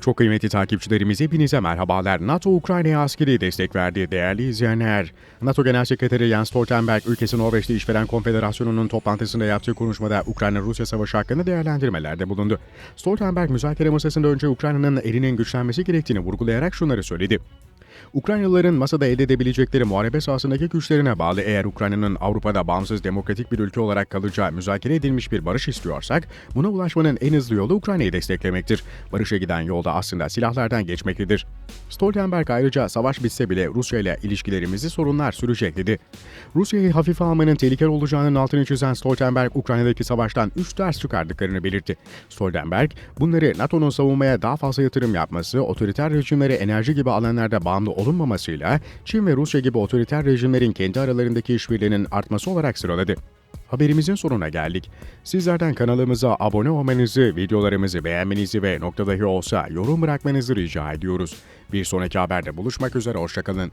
Çok kıymetli takipçilerimiz hepinize merhabalar. NATO Ukrayna'ya askeri destek verdi değerli izleyenler. NATO Genel Sekreteri Jens Stoltenberg ülkesi Norveç'te İşveren Konfederasyonu'nun toplantısında yaptığı konuşmada Ukrayna-Rusya savaşı hakkında değerlendirmelerde bulundu. Stoltenberg müzakere masasında önce Ukrayna'nın elinin güçlenmesi gerektiğini vurgulayarak şunları söyledi. Ukraynalıların masada elde edebilecekleri muharebe sahasındaki güçlerine bağlı eğer Ukrayna'nın Avrupa'da bağımsız demokratik bir ülke olarak kalacağı müzakere edilmiş bir barış istiyorsak, buna ulaşmanın en hızlı yolu Ukrayna'yı desteklemektir. Barışa giden yolda aslında silahlardan geçmektedir. Stoltenberg ayrıca savaş bitse bile Rusya ile ilişkilerimizi sorunlar sürecek dedi. Rusya'yı hafife almanın tehlikeli olacağının altını çizen Stoltenberg, Ukrayna'daki savaştan 3 ders çıkardıklarını belirtti. Stoltenberg, bunları NATO'nun savunmaya daha fazla yatırım yapması, otoriter rejimlere enerji gibi alanlarda bağımlı olunmamasıyla Çin ve Rusya gibi otoriter rejimlerin kendi aralarındaki işbirliğinin artması olarak sıraladı. Haberimizin sonuna geldik. Sizlerden kanalımıza abone olmanızı, videolarımızı beğenmenizi ve nokta dahi olsa yorum bırakmanızı rica ediyoruz. Bir sonraki haberde buluşmak üzere, hoşçakalın.